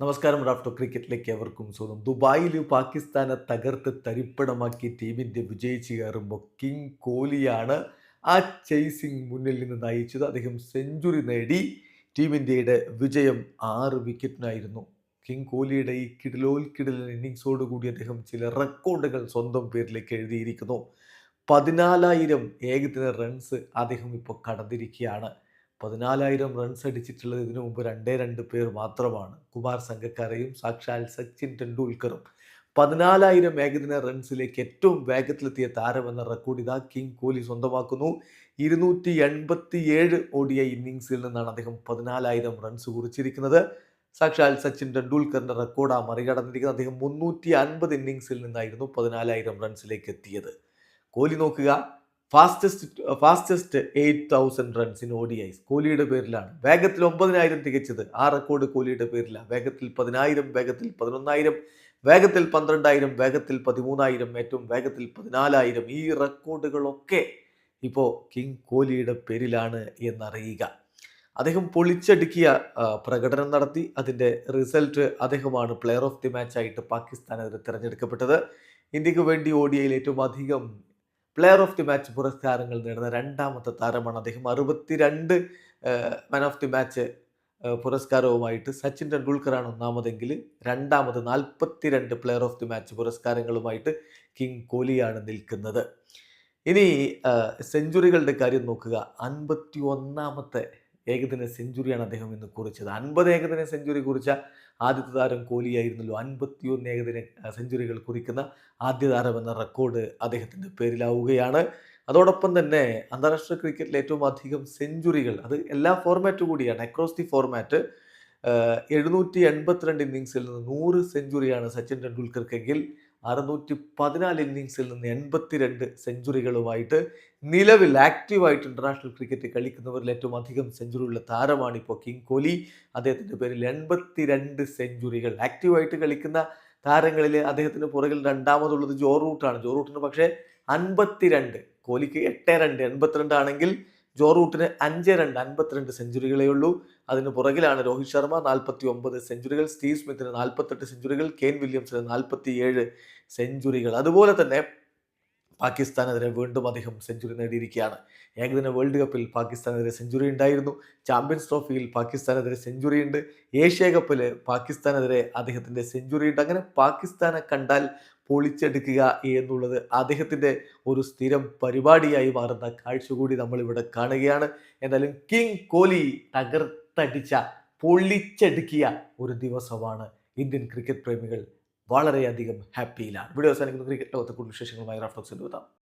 നമസ്കാരം റാഫ്റ്റോ ക്രിക്കറ്റിലേക്ക് എവർക്കും സ്വന്തം ദുബായിൽ പാകിസ്ഥാനെ തകർത്ത് തരിപ്പണമാക്കി ടീമിന്റെ വിജയിച്ച് കയറുമ്പോൾ കിങ് കോഹ്ലിയാണ് ആ ചേസിംഗ് മുന്നിൽ നിന്ന് നയിച്ചത്. അദ്ദേഹം സെഞ്ചുറി നേടി ടീം ഇന്ത്യയുടെ വിജയം ആറ് വിക്കറ്റിനായിരുന്നു കിങ് കോഹ്ലിയുടെ ഈ കിടിലോൽ കിടിലൻ ഇന്നിങ്സോടുകൂടി അദ്ദേഹം ചില റെക്കോർഡുകൾ സ്വന്തം പേരിലേക്ക് എഴുതിയിരിക്കുന്നു. പതിനാലായിരം ഏകദിന റൺസ് അദ്ദേഹം ഇപ്പോൾ കടന്നിരിക്കുകയാണ്. പതിനാലായിരം റൺസ് അടിച്ചിട്ടുള്ളത് ഇതിനു മുമ്പ് രണ്ടേ രണ്ട് പേർ മാത്രമാണ്. കുമാർ സംഘക്കാരെയും സാക്ഷാൽ സച്ചിൻ ടെണ്ടുൽക്കറും. പതിനാലായിരം ഏകദിന റൺസിലേക്ക് ഏറ്റവും വേഗത്തിലെത്തിയ താരമെന്ന റെക്കോർഡ് ഇതാ കിങ് കോഹ്ലി സ്വന്തമാക്കുന്നു. ഇരുന്നൂറ്റി എൺപത്തി ഏഴ് ഓടിയ ഇന്നിങ്സിൽ നിന്നാണ് അദ്ദേഹം പതിനാലായിരം റൺസ് കുറിച്ചിരിക്കുന്നത്. സാക്ഷാൽ സച്ചിൻ ടെണ്ടുൽക്കറിന്റെ റെക്കോർഡ് ആ മറികടന്നിരിക്കുന്നത്. അദ്ദേഹം മുന്നൂറ്റി അൻപത് ഇന്നിങ്സിൽ നിന്നായിരുന്നു പതിനാലായിരം റൺസിലേക്ക് എത്തിയത്. കോഹ്ലി നോക്കുക. Fastest fastest eight thousand runs in ODIs കോഹ്ലിയുടെ പേരിലാണ്. വേഗത്തിൽ ഒമ്പതിനായിരം തികച്ചത്. ആ റെക്കോർഡ് കോഹ്ലിയുടെ പേരിലാണ്. വേഗത്തിൽ പതിനായിരം വേഗത്തിൽ പതിനൊന്നായിരം വേഗത്തിൽ പന്ത്രണ്ടായിരം വേഗത്തിൽ പതിമൂന്നായിരം ഏറ്റവും വേഗത്തിൽ പതിനാലായിരം. ഈ റെക്കോർഡുകളൊക്കെ ഇപ്പോൾ കിങ് കോഹ്ലിയുടെ പേരിലാണ് എന്നറിയുക. അദ്ദേഹം പൊളിച്ചടുക്കിയ പ്രകടനം നടത്തി. അതിന്റെ റിസൾട്ട് അദ്ദേഹമാണ് പ്ലെയർ ഓഫ് ദി മാച്ചായിട്ട് പാകിസ്ഥാനെതിരെ തിരഞ്ഞെടുക്കപ്പെട്ടത്. ഇന്ത്യയ്ക്ക് വേണ്ടി ഓഡിയയിൽ ഏറ്റവും അധികം പ്ലെയർ ഓഫ് ദി മാച്ച് പുരസ്കാരങ്ങൾ നേടുന്ന രണ്ടാമത്തെ താരമാണ് അദ്ദേഹം. അറുപത്തിരണ്ട് മാൻ ഓഫ് ദി മാച്ച് പുരസ്കാരവുമായിട്ട് സച്ചിൻ ടെണ്ടുൽക്കറാണ് ഒന്നാമതെങ്കിൽ രണ്ടാമത് നാൽപ്പത്തിരണ്ട് പ്ലെയർ ഓഫ് ദി മാച്ച് പുരസ്കാരങ്ങളുമായിട്ട് കിങ് കോഹ്ലിയാണ് നിൽക്കുന്നത്. ഇനി സെഞ്ചുറികളുടെ കാര്യം നോക്കുക. അൻപത്തി ഒന്നാമത്തെ ഏകദിന സെഞ്ചുറിയാണ് അദ്ദേഹം ഇന്ന് കുറിച്ചത്. അൻപത് ഏകദിന സെഞ്ചുറി കുറിച്ച ആദ്യത്തെ താരം കോഹ്ലിയായിരുന്നല്ലോ അൻപത്തിയൊന്ന് ഏകദിന സെഞ്ചുറികൾ കുറിക്കുന്ന ആദ്യ താരം എന്ന റെക്കോർഡ് അദ്ദേഹത്തിന്റെ പേരിലാവുകയാണ്. അതോടൊപ്പം തന്നെ അന്താരാഷ്ട്ര ക്രിക്കറ്റിൽ ഏറ്റവും അധികം സെഞ്ചുറികൾ അത് എല്ലാ ഫോർമാറ്റും കൂടിയാണ്. അക്രോസ് ദി ഫോർമാറ്റ് എഴുന്നൂറ്റി എൺപത്തിരണ്ട് ഇന്നിങ്സിൽ നിന്ന് നൂറ് സെഞ്ചുറിയാണ് സച്ചിൻ ടെണ്ടുൽക്കർക്കെങ്കിൽ അറുന്നൂറ്റി പതിനാല് ഇന്നിങ്സിൽ നിന്ന് എൺപത്തിരണ്ട് സെഞ്ചുറികളുമായിട്ട് നിലവിൽ ആക്റ്റീവായിട്ട് ഇന്റർനാഷണൽ ക്രിക്കറ്റ് കളിക്കുന്നവരിൽ ഏറ്റവും അധികം സെഞ്ചുറി ഉള്ള താരമാണ് ഇപ്പോൾ കിങ് കോഹ്ലി അദ്ദേഹത്തിന്റെ പേരിൽ എൺപത്തിരണ്ട് സെഞ്ചുറികൾ ആക്റ്റീവായിട്ട് കളിക്കുന്ന താരങ്ങളിൽ അദ്ദേഹത്തിന് പുറകിൽ രണ്ടാമതുള്ളത് ജോ റൂട്ടാണ്. ജോ റൂട്ടിന് പക്ഷേ അൻപത്തിരണ്ട് കോഹ്ലിക്ക് എട്ട് രണ്ട് എൺപത്തിരണ്ട് ആണെങ്കിൽ ജോ റൂട്ടിന് അഞ്ച് രണ്ട് അൻപത്തിരണ്ട് സെഞ്ചുറികളേ ഉള്ളൂ. അതിന് പുറകിലാണ് രോഹിത് ശർമ്മ നാൽപ്പത്തി ഒമ്പത് സെഞ്ചുറികൾ സ്റ്റീവ് സ്മിത്തിന് നാൽപ്പത്തെട്ട് സെഞ്ചുറികൾ കെയ്ൻ വില്യംസിന് നാൽപ്പത്തി ഏഴ് സെഞ്ചുറികൾ. അതുപോലെ തന്നെ പാകിസ്ഥാനെതിരെ വീണ്ടും അദ്ദേഹം സെഞ്ചുറി നേടിയിരിക്കുകയാണ്. ഏകദിന വേൾഡ് കപ്പിൽ പാകിസ്ഥാനെതിരെ സെഞ്ചുറി ഉണ്ടായിരുന്നു. ചാമ്പ്യൻസ് ട്രോഫിയിൽ പാകിസ്ഥാനെതിരെ സെഞ്ചുറി ഉണ്ട്. ഏഷ്യ കപ്പിൽ പാകിസ്ഥാനെതിരെ അദ്ദേഹത്തിന്റെ സെഞ്ചുറി ഉണ്ട്. അങ്ങനെ പാകിസ്ഥാനെ കണ്ടാൽ പൊളിച്ചെടുക്കുക എന്നുള്ളത് അദ്ദേഹത്തിന്റെ ഒരു സ്ഥിരം പരിപാടിയായി മാറുന്ന കാഴ്ച കൂടി നമ്മളിവിടെ കാണുകയാണ്. എന്തായാലും കിങ് കോലി തകർത്തടിച്ച പൊളിച്ചെടുക്കിയ ഒരു ദിവസമാണ് ഇന്ത്യൻ ക്രിക്കറ്റ് പ്രേമികൾ വളരെയധികം ഹാപ്പിയിലാണ്. വീഡിയോ അവസാനിക്കുന്ന. ക്രിക്കറ്റ് ലോകത്തെ കൂടുതൽ വിശേഷങ്ങളുമായി റാഫ്റ്റോക്സിന്റെ എത്താം.